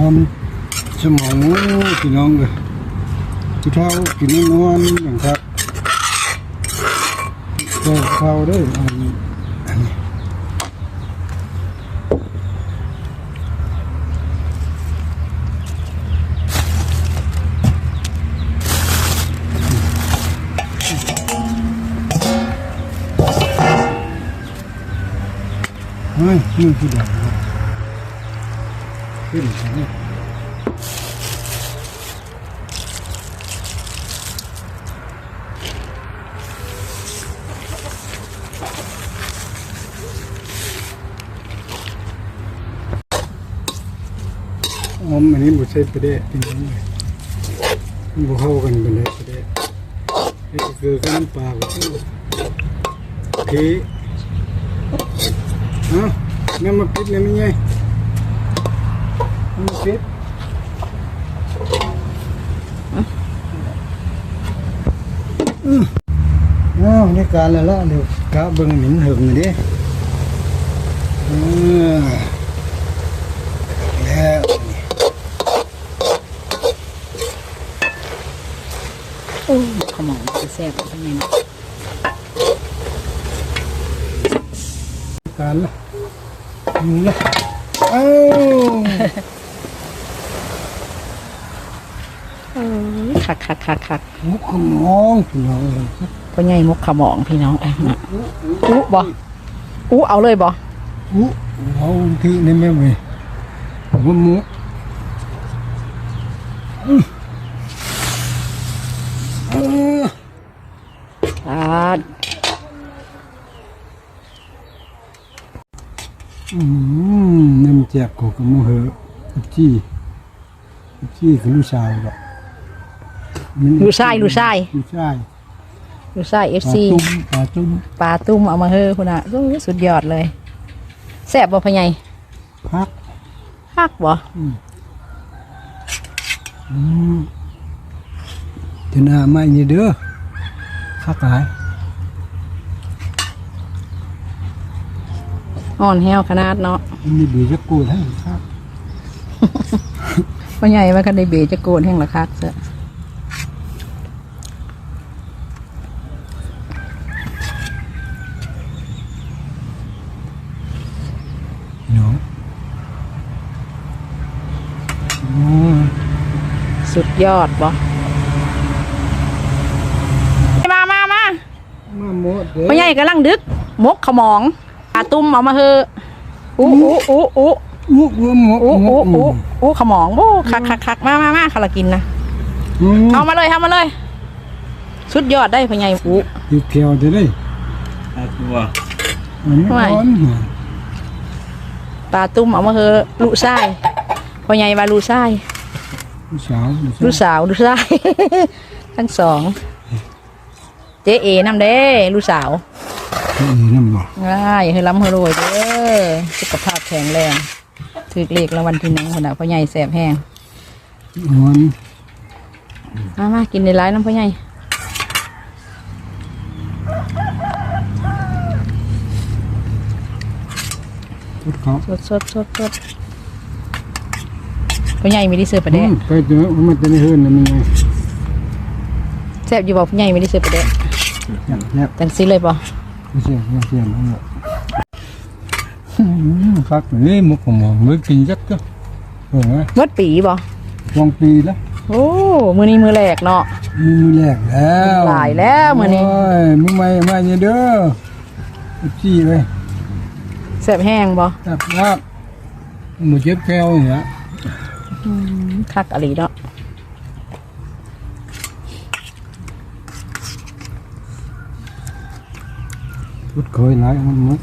อนสมองพี่น้องเลยผู้เฒ่ากินนอนอย่างครับเจ้าเฒ่าด้ออันนี้อันนี้เฮ้ยนี่คือดอก ขึ้นนี่อมอันนี้บุใช้ประเดะจริงๆเลยมันบุเข้ากันเป็นเลยประเดะนี่ก็คือข้าวน้ำปลาก็คือโอเคเอ้าแม่ยมาปิดเลยไม่ไงแอ้าวนี่การแล้วละเดี๋ยวกะเบิ่งหมิ่นหึงหน่อยดิเอแล้วโอ้ขมองจะแซ่บทำไงเนาะการละมึงละเอ้า เออ คักคักคักคักมุกขมองพี่น้องเลยพ่อใหญ่มกขมองพี่น้องเอ้ยนะอู้บ่อู้เอาเลยบ่อู้เอาที่นี่แม่เว้ยผมว่ามุกอื้อเอออ่าอืมน้ำแจกของกระมูเหอะจี้จี้คือลูกชายหรอกมัน ลูกชายลูกชายลูกชายลูกชายปลา FC ตุ้มปลาตุ้มปลาตุ้มเอามาเฮ้อคุณน่ะโอ้ยสุดยอดเลยแซ่บบ่พ่อใหญ่พักคักบ่อืมจะน่าไม่นี่เด้อข้าตายอ่อนแฮวขนาดเนาะมันมีบีจะกูดให้ครับพ่อใหญ่ว่าคันได้เบจะโกนแห่งละคักเสอะ เนาะโอ้ย สุดยอดบ่มามามามาหมดเด้อพ่อใหญ่กำลังดึก มกขมองปลาตุ้มเอามาเฮออู้อู้อู้อู้มุกหัวหมกอู้หมอู้กอู้อู้ขมองโอ้คักคักคักมามามาขลากินนะอืมเอามาเลยเอามาเลย สุดยอดได้พ่อใหญ่อู้ติดเขียวจะได้อาตัวอันนี้ไม่ร้อนปลาตุ้มเอามาเฮอลูกไส้พ่อใหญ่ว่าลูกไส้ ลูกสาวลูกสาวลูกไส้ทั้งสอง เจ๊เอนำเด้ลูกสาวนี่น้ำบอกง่ายให้ล้ำให้รวยเด้อสุขภาพแข็งแรงถือเลขรางวัลที่หนึ่งคนน่ะพ่อใหญ่แสบแห้งนอนมามากินในร้านน้ำพ่อใหญ่ทุกเขาสดสดสดสด พ่อใหญ่ไม่ได้เสิร์ฟประเดะอืมไปเจอมันจะได้เฮิรนนะมึงไงแซ่บอยู่บอกพ่อใหญ่ไม่ได้เสิร์ฟประเดะแยบจังซิเลยป่ะไม่ใช่ไม่ใช่ไม่ใช่อืมฟักนี่มุกของหมอไม่กินจักก็เออมดปีป่ะวางปีแล้วโอ้ มือนี้มือแรกเนาะมีมือแรกแล้วหลายแล้วมื้อนี้โอ้ยมึงไม่ไม่เนี่ยเด้อจี้ไปแซ่บแห้งป่ะจับลาบหมูเจ็บแก้วอย่างเงี้ย คักอะไรเนาะพุดเคยหลายมันมั้ง